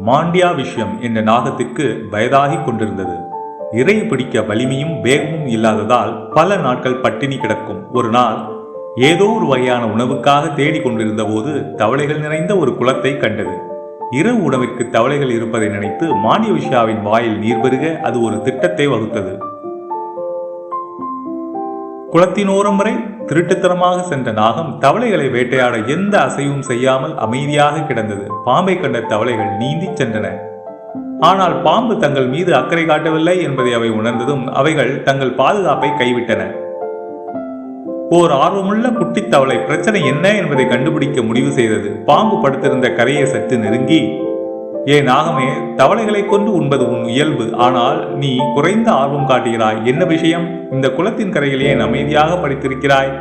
மாண்டியா விஷயம் என்ற நாகத்திற்கு வயதாகி கொண்டிருந்தது. இறை பிடிக்க வலிமையும் வேகமும் இல்லாததால் பல நாட்கள் பட்டினி கிடக்கும். ஒரு நாள் ஏதோ ஒரு வகையான உணவுக்காக தேடிக் கொண்டிருந்த போது தவளைகள் நிறைந்த ஒரு குளத்தை கண்டது. இரவு உணவிற்கு தவளைகள் இருப்பதை நினைத்து மாண்டிய விஷாவின் வாயில் நீர் பெருக அது ஒரு திட்டத்தை வகுத்தது. குளத்தினோரம் வரை திருட்டுத்தனமாக சென்ற நாகம் தவளைகளை வேட்டையாட எந்த அசைவும் செய்யாமல் அமைதியாக கிடந்தது. பாம்பை கண்ட தவளைகள் நீந்திச் சென்றன. ஆனால் பாம்பு தங்கள் மீது அக்கறை காட்டவில்லை என்பதை அவை உணர்ந்ததும் அவைகள் தங்கள் பாதுகாப்பை கைவிட்டன. ஓர் ஆர்வமுள்ள குட்டித் தவளை பிரச்சனை என்ன என்பதை கண்டுபிடிக்க முடிவு செய்தது. பாம்பு படுத்திருந்த கரையை சற்று நெருங்கி ஏ நாகமே தவளைகளை கொண்டு உண்பது உன் இயல்பு. ஆனால் நீ குறைந்த ஆர்வம் காட்டுகிறாய். என்ன விஷயம்? இந்த குளத்தின் கரையில் ஏன் அமைதியாக படித்திருக்கிறாய்.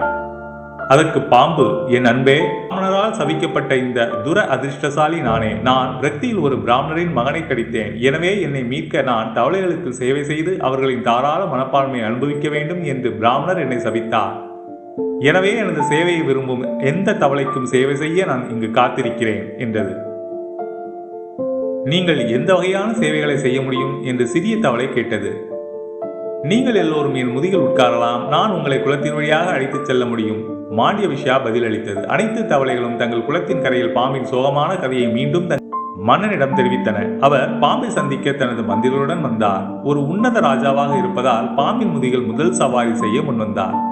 அதற்கு பாம்பு என் அன்பே பிராமணரால் சவிக்கப்பட்ட இந்த துர அதிர்ஷ்டசாலி நானே. நான் விரக்தியில் ஒரு பிராமணரின் மகனை கடித்தேன். எனவே என்னை மீட்க நான் தவளைகளுக்கு சேவை செய்து அவர்களின் தாராள மனப்பான்மையை அனுபவிக்க வேண்டும் என்று பிராமணர் என்னை சபித்தார். எனவே எனது சேவையை விரும்பும் எந்த தவளைக்கும் சேவை செய்ய நான் இங்கு காத்திருக்கிறேன் என்றது. நீங்கள் எந்த வகையான சேவைகளை செய்ய முடியும் என்று சிறிய தவளை கேட்டது. நீங்கள் எல்லோரும் என் முதுகில் உட்காரலாம் நான் உங்களை குளத்தின் வழியாக அழைத்துச் செல்ல முடியும் மாண்டிய விஷயா பதிலளித்தது. அனைத்து தவளைகளும் தங்கள் குளத்தின் கரையில் பாம்பின் சோகமான கதையை மீண்டும் தன் மன்னனிடம் தெரிவித்தன. அவர் பாம்பை சந்திக்க தனது மந்திரருடன் வந்தார். ஒரு உன்னத ராஜாவாக இருப்பதால் பாம்பின் முதுகில் முதல் சவாரி செய்ய முன்வந்தார்.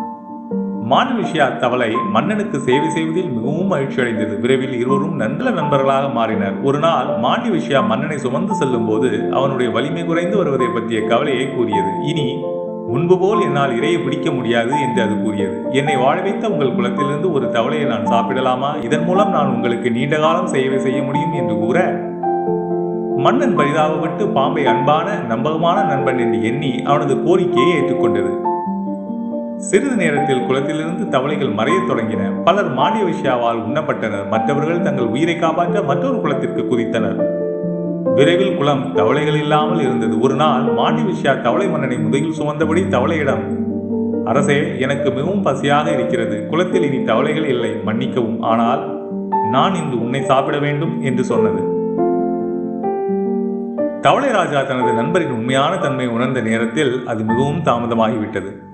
மாண்டவிஷயா தவளை மன்னனுக்கு சேவை செய்வதில் மிகவும் மகிழ்ச்சி அடைந்தது விரைவில் இருவரும் நல்ல நண்பர்களாக மாறினர். ஒரு நாள் மாண்டவிஷயா மன்னனை சுமந்து செல்லும் போது அவனுடைய வலிமை குறைந்து வருவதை பற்றிய கவலையை கூறியது. இனி முன்பு போல் என்னால் இறையை பிடிக்க முடியாது என்று அது கூறியது. என்னை வாழ வைத்த உங்கள் குலத்திலிருந்து ஒரு தவளையை நான் சாப்பிடலாமா? இதன் மூலம் நான் உங்களுக்கு நீண்ட காலம் சேவை செய்ய முடியும் என்று கூற மன்னன் பரிதாபப்பட்டு பாம்பை அன்பான நம்பகமான நண்பன் என்று எண்ணி அவனது கோரிக்கையை ஏற்றுக்கொண்டது. சிறிது நேரத்தில் குளத்திலிருந்து தவளைகள் மறையத் தொடங்கின. பலர் மாண்டிய விஷயாவால் உண்ணப்பட்டனர். மற்றவர்கள் தங்கள் உயிரை காப்பாற்ற மற்றொரு குளத்திற்கு குதித்தனர். விரைவில் குளம் தவளைகள் இல்லாமல் இருந்தது. ஒரு நாள் மாண்டி விஷயா தவளை மன்னனை முதுகில் சுமந்தபடி தவளையிடம் அரசே எனக்கு மிகவும் பசியாக இருக்கிறது. குளத்தில் இனி தவளைகள் இல்லை. மன்னிக்கவும். ஆனால் நான் இன்று உன்னை சாப்பிட வேண்டும் என்று சொன்னது. தவளை ராஜா தனது நண்பரின் உண்மையான தன்மை உணர்ந்த நேரத்தில் அது மிகவும் தாமதமாகிவிட்டது.